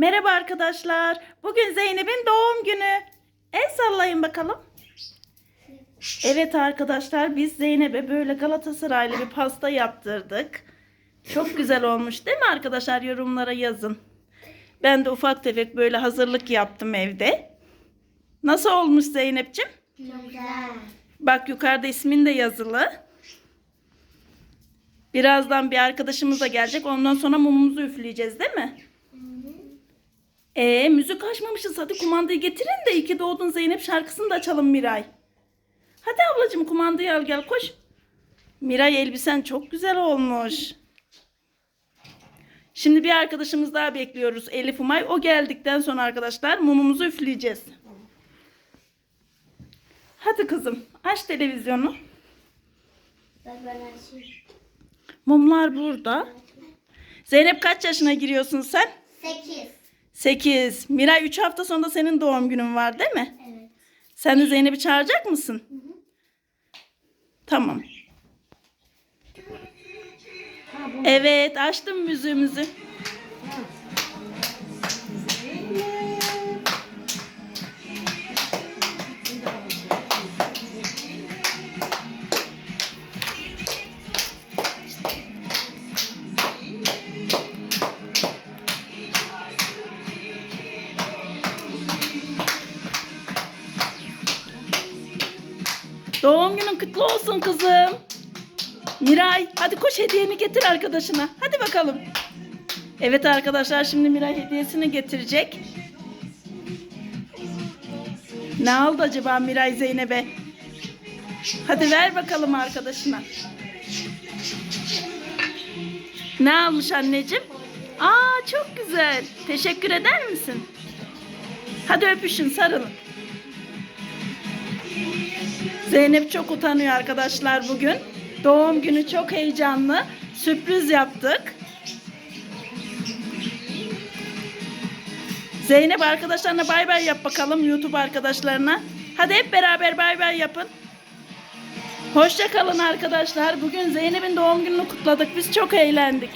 Merhaba arkadaşlar. Bugün Zeynep'in doğum günü. El sallayın bakalım. Evet arkadaşlar biz Zeynep'e böyle Galatasaraylı bir pasta yaptırdık. Çok güzel olmuş değil mi arkadaşlar? Yorumlara yazın. Ben de ufak tefek böyle hazırlık yaptım evde. Nasıl olmuş Zeynep'ciğim? Güzel. Bak yukarıda ismin de yazılı. Birazdan bir arkadaşımız da gelecek. Ondan sonra mumumuzu üfleyeceğiz değil mi? Ee, müzik açmamışız. Hadi kumandayı getirin de iki doğdun Zeynep şarkısını da açalım Miray. Hadi ablacığım kumandayı al gel koş. Miray elbisen çok güzel olmuş. Şimdi bir arkadaşımız daha bekliyoruz. Elif Umay. O geldikten sonra arkadaşlar mumumuzu üfleyeceğiz. Hadi kızım aç televizyonu. Mumlar burada. Zeynep kaç yaşına giriyorsun sen? Sekiz. 8. Miray 3 hafta sonra senin doğum günün var değil mi? Evet. Sen de Zeynep'i çağıracak mısın? Tamam. Evet açtım müziğimizi. Doğum günün kutlu olsun kızım. Miray hadi koş hediyeni getir arkadaşına. Hadi bakalım. Evet arkadaşlar şimdi Miray hediyesini getirecek. Ne aldı acaba Miray Zeynep'e? Hadi ver bakalım arkadaşına. Ne almış anneciğim? Aa çok güzel. Teşekkür eder misin? Hadi öpüşün sarılın. Zeynep çok utanıyor arkadaşlar bugün. Doğum günü çok heyecanlı. Sürpriz yaptık. Zeynep arkadaşlarına bay bay yap bakalım YouTube arkadaşlarına. Hadi hep beraber bay bay yapın. Hoşça kalın arkadaşlar. Bugün Zeynep'in doğum gününü kutladık. Biz çok eğlendik.